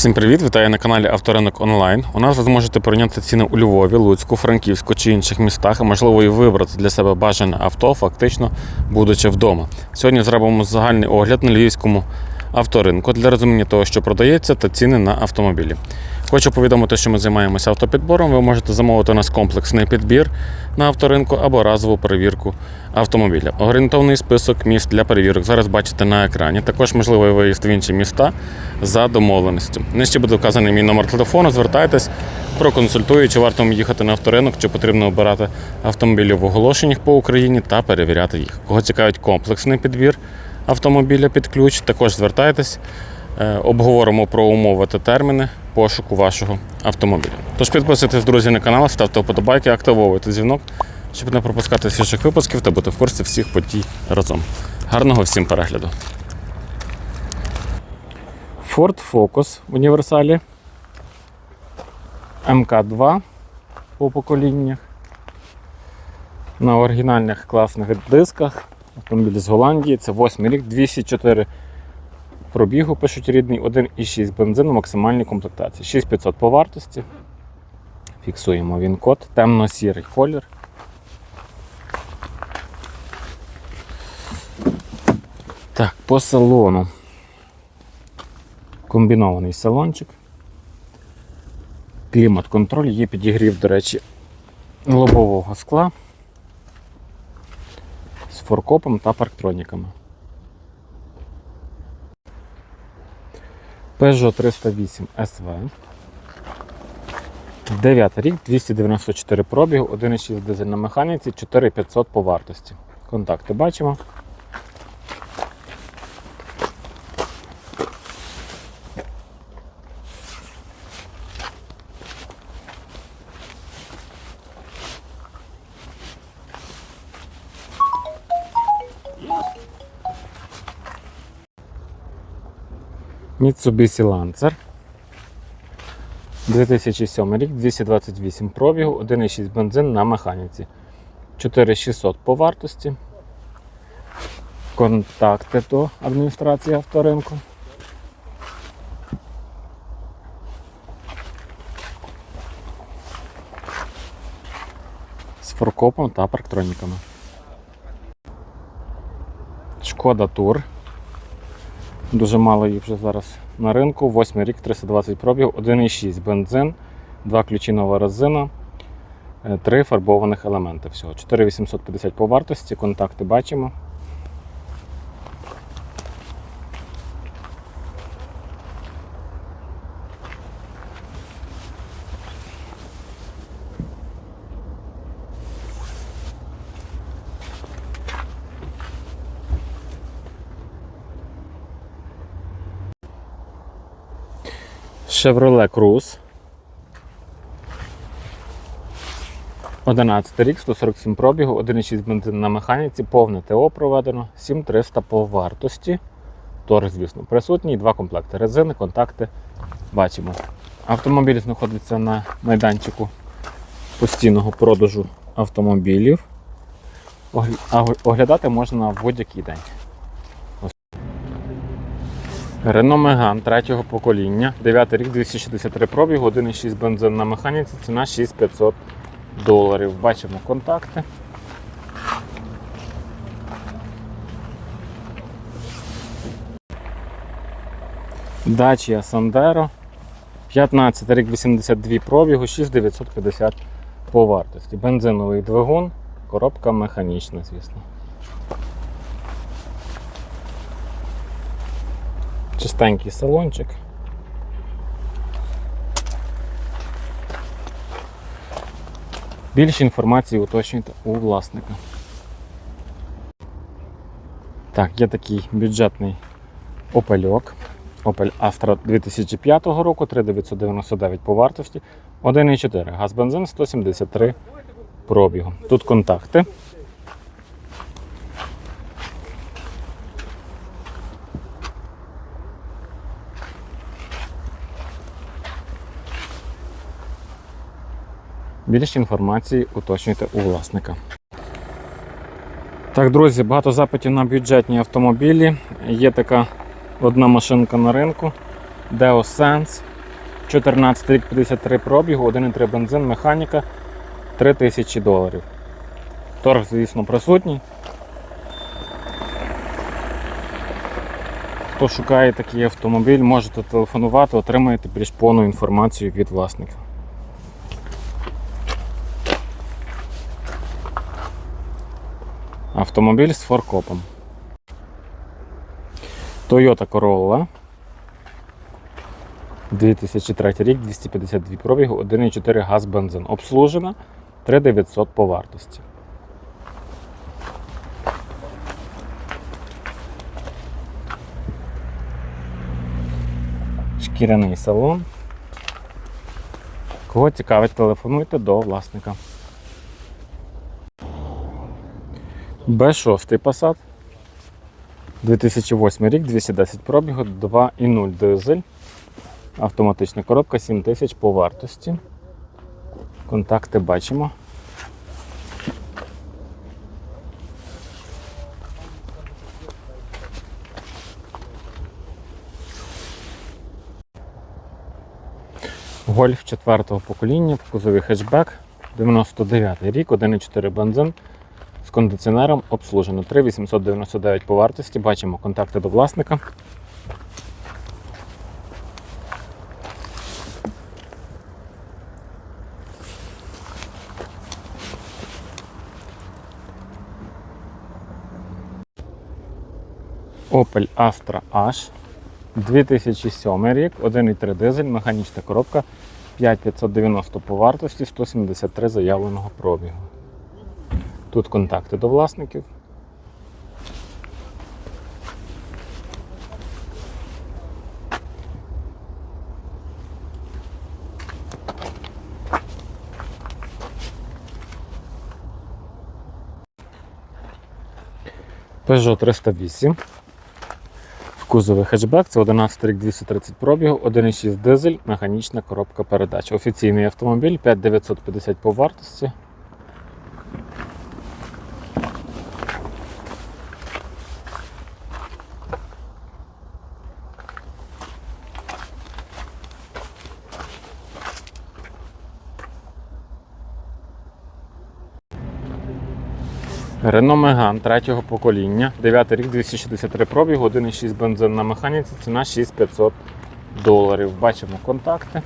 Всім привіт! Вітаю на каналі Авторинок Онлайн. У нас ви зможете порівняти ціни у Львові, Луцьку, Франківську чи інших містах, а можливо і вибрати для себе бажане авто, фактично будучи вдома. Сьогодні зробимо загальний огляд на львівському авторинку для розуміння того, що продається, та ціни на автомобілі. Хочу повідомити, що ми займаємося автопідбором. Ви можете замовити у нас комплексний підбір на авторинку або разову перевірку автомобіля. Орієнтовний список міст для перевірок зараз бачите на екрані. Також можливий виїзд в інші міста за домовленістю. Нижче буде вказаний мій номер телефону. Звертайтесь, проконсультую, чи варто вам їхати на авторинок, чи потрібно обирати автомобілі в оголошеннях по Україні та перевіряти їх. Кого цікавить комплексний підбір автомобіля під ключ, також звертайтесь. Е, Обговоримо про умови та терміни пошуку вашого автомобіля. Тож підписуйтесь, друзі, на канал, ставте вподобайки, активовуйте дзвінок, щоб не пропускати свіжих випусків та бути в курсі всіх подій разом. Гарного всім перегляду! Ford Focus в універсалі. МК2 по поколіннях. На оригінальних класних дисках. Автомобіль з Голландії. Це 8 рік, 204 пробігу, пишуть рідний, 1,6 бензин в максимальній комплектації. 6500 по вартості. Фіксуємо він код. Темно-сірий колір. Так, по салону. Комбінований салончик. Клімат-контроль, є підігрів, до речі, лобового скла форкопом та парктроніками. Peugeot 308 SV. 9 рік, 294 пробігу, 1,6 дизель на механіці, 4500 по вартості. Контакти бачимо. Mitsubishi Lancer. 2007 рік, 228 пробігу, 1,6 бензин на механіці. 4600 по вартості. Контакти до адміністрації авторинку. З форкопом та парктроніками. Шкода Тур. Дуже мало їх вже зараз на ринку. 8 рік, 320 пробіг, 1,6 бензин, 2 ключі нова резина, 3 фарбованих елементи. Всього. 4850 по вартості, контакти бачимо. Chevrolet Cruze. 11 рік, 147 пробігу, 1,6 бензин на механіці, повне ТО проведено, 7300 по вартості. Торг, звісно, присутній, два комплекти резини, контакти бачимо. Автомобіль знаходиться на майданчику постійного продажу автомобілів. Оглядати можна в будь-який день. Renault Megane третього покоління, 9 рік, 263 пробігу, 1,6 бензин на механіці, ціна 6500 доларів. Бачимо контакти. Dacia Sandero, 15 рік, 82 пробігу, 6950 по вартості. Бензиновий двигун, коробка механічна, звісно. Чистенький салончик. Більше інформації уточнюйте у власника. Так, є такий бюджетний опельок. Opel Astra 2005 року, 3999 по вартості, 1,4 газ бензин 173 пробігу. Тут контакти. Більше інформації уточнюйте у власника. Так, друзі, багато запитів на бюджетні автомобілі. Є така одна машинка на ринку Deo Sense 14 рік 53 пробігу, 1,3 бензин, механіка 3000 доларів. Торг, звісно, присутній. Хто шукає такий автомобіль, можете телефонувати, отримаєте більш повну інформацію від власника. Автомобіль з форкопом. Toyota Corolla. 2003 рік, 252 пробігу, 1,4 газ бензин. Обслужена 3900 по вартості. Шкіряний салон. Кого цікавить, телефонуйте до власника. Б6 Passat. 2008 рік, 210 пробігу, 2,0 дизель. Автоматична коробка 7000 по вартості. Контакти бачимо. Гольф 4-го покоління в кузові хетчбек, 99 рік, 1,4 бензин з кондиціонером обслужено. 3,899 по вартості. Бачимо контакти до власника. Opel Astra H 2007 рік, 1,3 дизель, механічна коробка 5590 по вартості, 173 заявленого пробігу. Тут контакти до власників. Peugeot 308. В кузові хетчбек, це 11 рік 230 пробігу, 1,6 дизель, механічна коробка передач. Офіційний автомобіль 5950 по вартості. Renault Megane третього покоління, 9 рік 263 пробігу, 1,6 бензин на механіці, ціна 6500 доларів. Бачимо контакти.